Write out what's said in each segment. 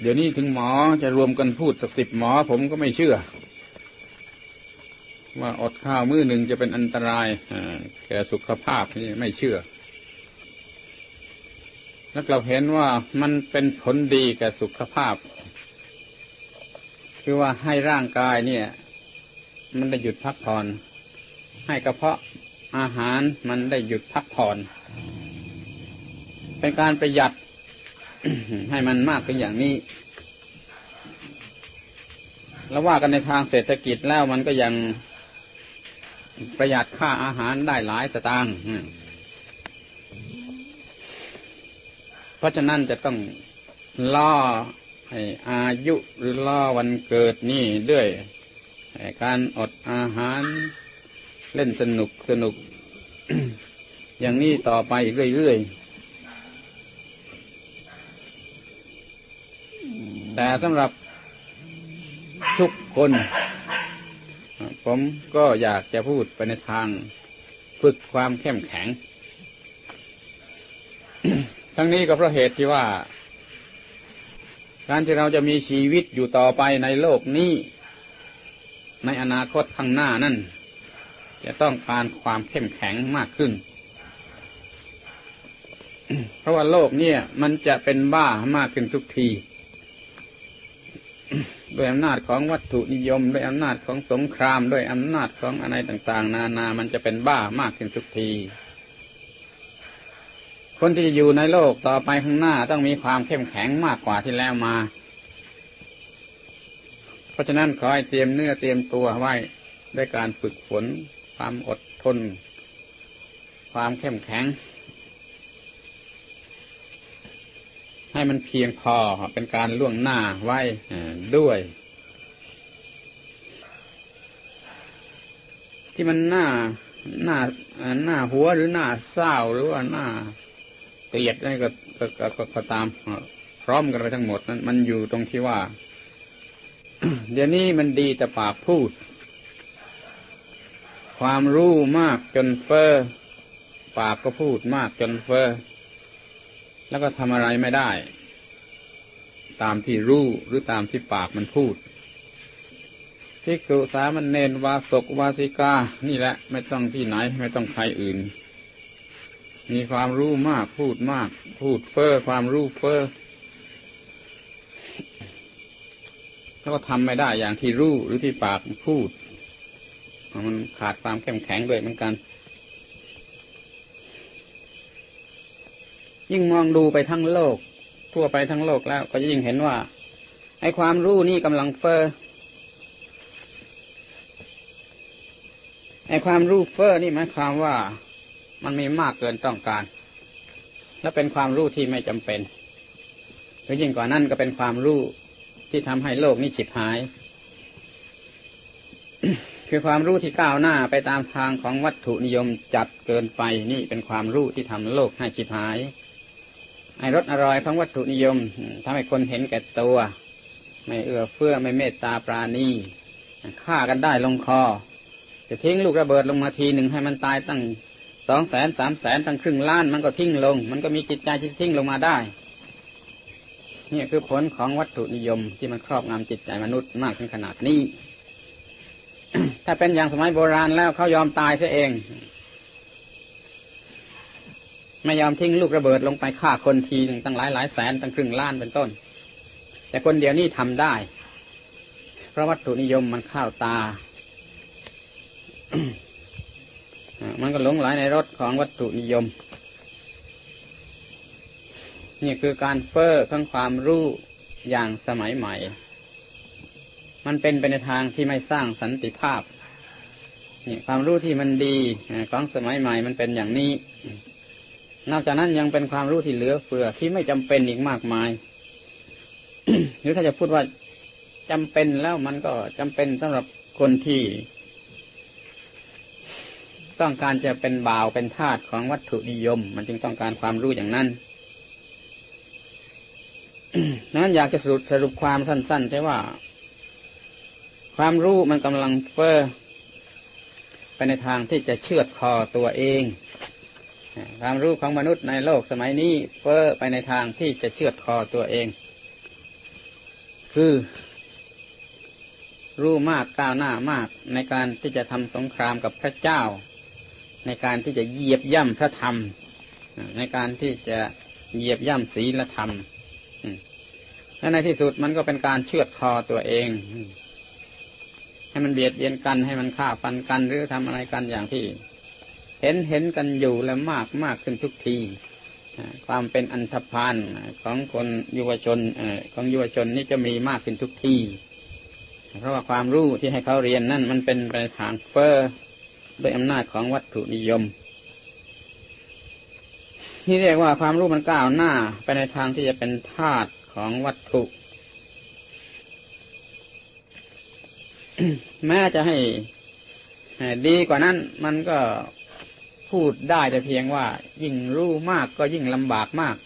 เดี๋ยวนี้ถึงหมอจะรวมกันพูดสักสิบหมอผมก็ไม่เชื่อ ว่าอดข้าวมื้อหนึ่งจะเป็นอันตรายแก่สุขภาพนี่ไม่เชื่อ แล้วเราเห็นว่ามันเป็นผลดีแก่สุขภาพ คือว่าให้ร่างกายเนี่ย มันได้หยุดพักผ่อน ให้กระเพาะอาหารมันได้หยุดพักผ่อน เป็นการประหยัด ให้มันมากขึ้นอย่างนี้ แล้วว่ากันในทางเศรษฐกิจแล้วมันก็ยังประหยัดค่าอาหารได้หลายสตางค์เพราะฉะนั้นจะต้องล่อให้อายุหรือล่อวันเกิดนี่ด้วยการอดอาหารเล่นสนุกสนุก อย่างนี้ต่อไปอีกเรื่อยๆ แต่สำหรับทุกคน ผมก็อยากจะพูดไปในทางฝึกความเข้มแข็ง ทั้งนี้ก็เพราะเหตุที่ว่า การที่เราจะมีชีวิตอยู่ต่อไปในโลกนี้ ในอนาคตข้างหน้านั่น จะต้องการความเข้มแข็งมากขึ้น เพราะว่าโลกเนี่ย มันจะเป็นบ้ามากขึ้นทุกที ด้วยอำนาจของวัตถุนิยม ด้วยอำนาจของสงคราม ด้วยอำนาจของอะไรต่าง ๆ นานามันจะเป็นบ้ามากขึ้นทุกที คนที่จะอยู่ในโลกต่อไปข้างหน้าต้องมีความเข้มแข็งมากกว่าที่แล้วมา เพราะฉะนั้นขอให้เตรียมเนื้อเตรียมตัวไว้ด้วยการฝึกฝน ความอดทน ความเข้มแข็ง ให้มันเพียงพอเป็นการล่วงหน้าไว้ด้วย ที่มันหน้าหน้าหน้าหัวหรือหน้าเศร้าหรือว่าหน้าเกลียดอะไรก็ก็ก็ก็ตามพร้อมกันไปทั้งหมดนั้นมันอยู่ตรงที่ว่า เดี๋ยวนี้มันดีแต่ปากพูด ความรู้มากจนเฟอ้อปากก็พูดมากจนเฟอ้อ แล้วก็ทำอะไรไม่ได้ ตามที่รู้หรือตามที่ปากมันพูดภิกษุสามันเนนวาสกวาสิกา นี่แหละ ไม่ต้องที่ไหน ไม่ต้องใครอื่น มีความรู้มากพูดมาก พูดเฟอ้อความรู้เฟอ้อแล้วก็ทำไม่ได้อย่างที่รู้หรือที่ปากพูด มันขาดความเข้มแข็งด้วยเหมือนกัน ยิ่งมองดูไปทั้งโลก ทั่วไปทั้งโลกแล้ว ก็ยิ่งเห็นว่าไอ้ความรู้นี่กำลังเฟอ้อไอ้ความรู้เฟอ้อนี่หมายความว่ามันมีมากเกินต้องการ และเป็นความรู้ที่ไม่จำเป็นหรือยิ่งกว่านั้นก็เป็นความรู้ที่ทำให้โลกนี้ฉิบหาย คือความรู้ที่ก้าวหน้าไปตามทางของวัตถุนิยมจัดเกินไปนี่เป็นความรู้ที่ทำโลกให้ชิบหาย รสอร่อยของวัตถุนิยมทำให้คนเห็นแก่ตัว ไม่เอื้อเฟื้อไม่เมตตาปราณีฆ่ากันได้ลงคอ จะทิ้งลูกระเบิดลงมาทีหนึ่งให้มันตายตั้งสองแสนสามแสนตั้งครึ่งล้านมันก็ทิ้งลง มันก็มีจิตใจที่ทิ้งลงมาได้นี่คือผลของวัตถุนิยมที่มันครอบงำจิตใจมนุษย์มากถึงขนาดนี้ ถ้าเป็นอย่างสมัยโบราณแล้วเขายอมตายซะเอง ไม่ยอมทิ้งลูกระเบิดลงไปฆ่าคนทีหนึ่งตั้งหลายหลายแสนตั้งครึ่งล้านเป็นต้น แต่คนเดียวนี่ทำได้ เพราะวัตถุนิยมมันเข้าตา มันก็หลงไหลในรถของวัตถุนิยม นี่คือการเฟอ้อของความรู้อย่างสมัยใหม่ มันเป็นไปในทางที่ไม่สร้างสันติภาพนี่ความรู้ที่มันดีของสมัยใหม่มันเป็นอย่างนี้ นอกจากนั้นยังเป็นความรู้ที่เหลือเฟือที่ไม่จำเป็นอีกมากมาย หรือถ้าจะพูดว่าจำเป็นแล้วมันก็จำเป็นสำหรับคนที่ ต้องการจะเป็นบ่าวเป็นทาสของวัตถุนิยม มันจึงต้องการความรู้อย่างนั้นนั้นอยากจะสรุปสรุปความสั้น ๆ ใช่ว่า ความรู้มันกำลังเฟ้อไปในทางที่จะเชือดคอตัวเอง ความรู้ของมนุษย์ในโลกสมัยนี้เฟ้อไปในทางที่จะเชือดคอตัวเอง คือรู้มากก้าวหน้ามากในการที่จะทำสงครามกับพระเจ้า ในการที่จะเหยียบย่ำพระธรรม ในการที่จะเหยียบย่ำศีลธรรมและในที่สุดมันก็เป็นการเชือดคอตัวเอง ให้มันเบียดเบียนกันให้มันฆ่าฟันกันหรือทำอะไรกันอย่างที่ เห็นเห็นกันอยู่และมากมากขึ้นทุกทีความเป็นอันธพาลของคนยุวชนของยุวชนนี่จะมีมากขึ้นทุกทีเพราะว่าความรู้ที่ให้เขาเรียนนั่นมันเป็นไปทางเฟอ้อด้วยอำนาจของวัตถุนิยมที่เรียกว่าความรู้มันก้าวหน้าไปในทางที่จะเป็นธาตุของวัตถุ แม้จะให้ดีกว่านั้นมันก็ พูดได้แต่เพียงว่า ยิ่งรู้มากก็ยิ่งลำบากมาก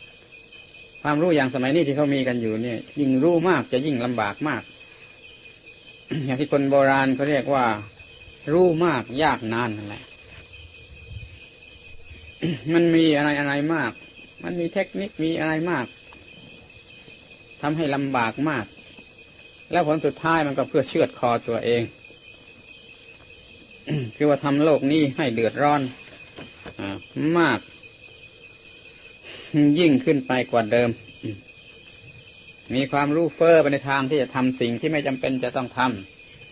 ความรู้อย่างสมัยนี้ที่เขามีกันอยู่เนี่ย ยิ่งรู้มากจะยิ่งลำบากมาก อย่างที่คนโบราณเขาเรียกว่า รู้มากยากนานนั่นแหละมันมีอะไรอะไรมาก มันมีเทคนิคมีอะไรมากทำให้ลำบากมาก แล้วผลสุดท้ายมันก็เพื่อเชือดคอตัวเอง คือว่าทำโลกนี้ให้เดือดร้อน มาก ยิ่งขึ้นไปกว่าเดิม มีความรู้เฟอ้อไปในทางที่จะทำสิ่งที่ไม่จำเป็นจะต้องท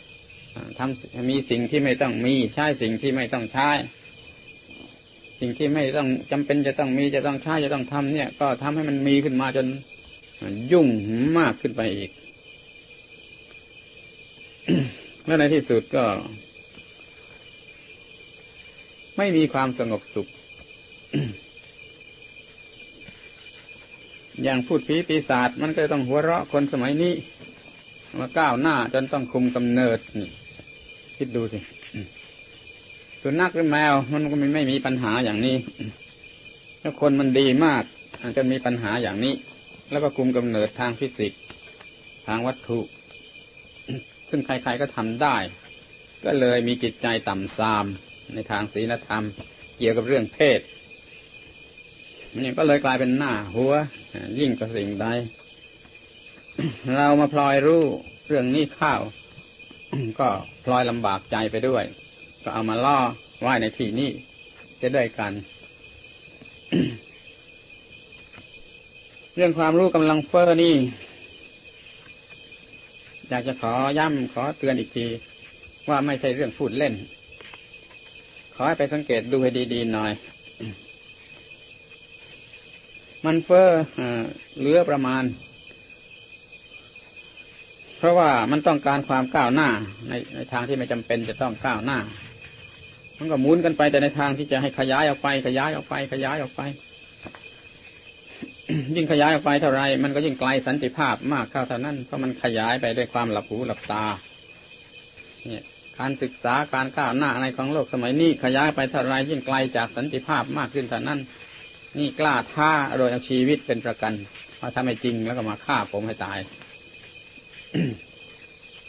ำทำมีสิ่งที่ไม่ต้องมีใช้สิ่งที่ไม่ต้องใช้สิ่งที่ไม่ต้องจำเป็นจะต้องมีจะต้องใช้จะต้องทำเนี่ย ก็ทำให้มันมีขึ้นมาจนยุ่งมากขึ้นไปอีก แล้ในที่สุดก็ ไม่มีความสงบสุข อย่างพูดผีปีศาจมันก็ต้องหัวเราะคนสมัยนี้มาก้าวหน้าจนต้องคุมกำเนิดนี่ คิดดูสิ สุนัขหรือแมวมันก็ไม่มีปัญหาอย่างนี้ถ้าคนมันดีมากอาจจะมีปัญหาอย่างนี้ แล้วก็คุมกำเนิดทางฟิสิกส์ทางวัตถุ ซึ่งใครๆก็ทำได้ ก็เลยมีจิตใจต่ำทราม ในทางศีลธรรม เกี่ยวกับเรื่องเพศนี่ก็เลยกลายเป็นหน้าหัว ยิ่งกว่าสิ่งใด เรามาพลอยรู้เรื่องนี้ข้าว ก็พลอยลำบากใจไปด้วย ก็เอามาล่อไว้ในที่นี้จะได้กัน เรื่องความรู้กำลังเฟอ้อนี่ อยากจะขอย้ำขอเตือนอีกที ว่าไม่ใช่เรื่องพูดเล่น ให้ไปสังเกตดูให้ดีๆหน่อย มันเฟอ้อเหลือประมาณ เพราะว่ามันต้องการความก้าวหน้า ในในทางที่ไม่จำเป็นจะต้องก้าวหน้า มันก็หมุนกันไปแต่ในทางที่จะให้ขยายออกไป ขยายออกไป ขยายออกไป ยิ่งขยายออกไปเท่าไรมันก็ยิ่งไกลสันติภาพมากเข้าเท่านั้นเพราะมันขยายไปด้วยความหลับหูหลับตาเนี่ย การศึกษาการก้าวหน้าอะไรของโลกสมัยนี้ขยายไปเท่าไรยิ่งไกลจากสันติภาพมากขึ้นเท่านั้น นี่กล้าท้าโดยเอาชีวิตเป็นประกันว่าถ้าไม่จริงแล้วก็มาฆ่าผมให้ตาย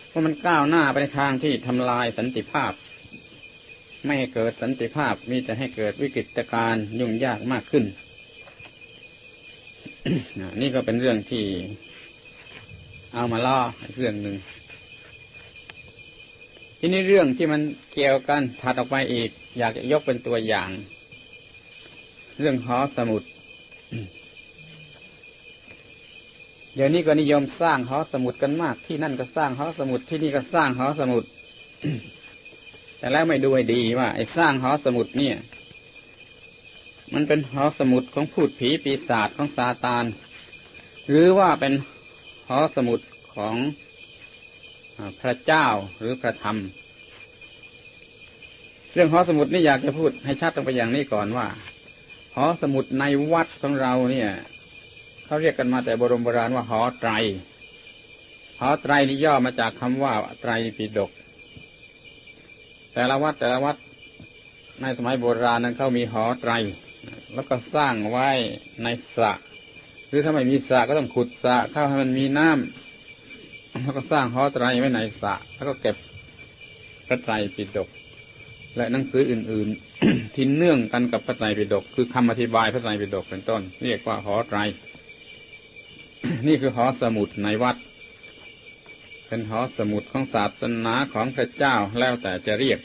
เพราะมันก้าวหน้าไปในทางที่ทำลายสันติภาพ ไม่ให้เกิดสันติภาพมีแต่ให้เกิดวิกฤตการณ์ยุ่งยากมากขึ้นนี่ก็เป็นเรื่องที่เอามาล่อเรื่องหนึ่ง ทีนี้เรื่องที่มันเกี่ยวกันถัดออกไปอีก อยากจะยกเป็นตัวอย่าง เรื่องหอสมุดเดี๋ยวนี้ก็นิยมสร้างหอสมุดกันมาก ที่นั่นก็สร้างหอสมุดที่นี่ก็สร้างหอสมุดแต่แล้วไม่ดูให้ดีว่า ไอ้สร้างหอสมุดเนี่ย มันเป็นหอสมุดของพูดผีปีศาจของซาตาน หรือว่าเป็นหอสมุดของ พระเจ้าหรือพระธรรม เรื่องหอสมุดนี่อยากจะพูดให้ชัดตรงไปอย่างนี้ก่อนว่าหอสมุดในวัดของเราเนี่ยเขาเรียกกันมาแต่บรมโบราณว่าหอไตรหอไตรนี่ย่อมาจากคำว่าไตรปิฎกแต่ละวัดแต่ละวัดในสมัยโบราณนั้นเขามีหอไตร แล้วก็สร้างไว้ในสระหรือถ้าไม่มีสระก็ต้องขุดสระเข้าให้มันมีน้ำ แล้วก็สร้างหอไตรไว้ในสระแล้วก็เก็บพระไตรปิฎกและหนังสืออื่น ๆ ที่เนื่องกันกับพระไตรปิฎกคือคำอธิบายพระไตรปิฎกเป็นต้น เรียกว่าหอไตร นี่คือหอสมุดในวัด เป็นหอสมุดของศาสนาของพระเจ้าแล้วแต่จะเรียก